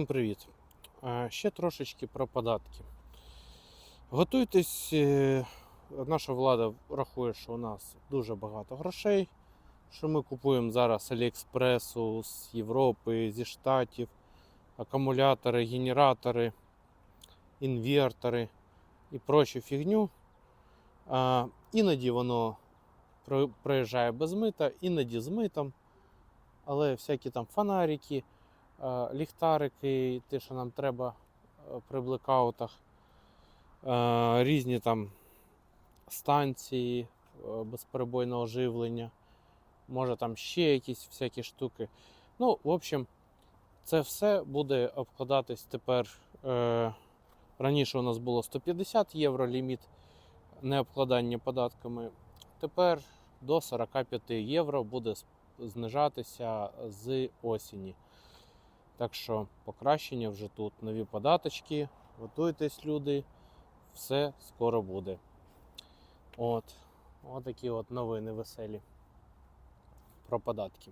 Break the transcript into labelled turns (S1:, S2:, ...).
S1: Всім Привіт. Ще трошечки про податки. Готуйтесь, е, наша влада рахує, що у нас дуже багато грошей, що ми купуємо зараз Аліекспресу, з Європи, зі Штатів, акумулятори, генератори, інвертори і прочу фігню. Іноді воно приїжджає без мита, іноді з митом, але всякі там фонарики, ліхтарики, те, що нам треба е, при блекаутах, е, різні там станції е, безперебойного живлення, може там ще якісь всякі штуки. Ну, в общем, це все буде обкладатись тепер. Е, раніше у нас було 150 євро ліміт необкладання податками. Тепер до 45 євро буде знижатися з осені. Так що покращення вже тут. Нові податочки. Готуйтесь, люди. Все скоро буде. От. От такі от новини веселі про податки.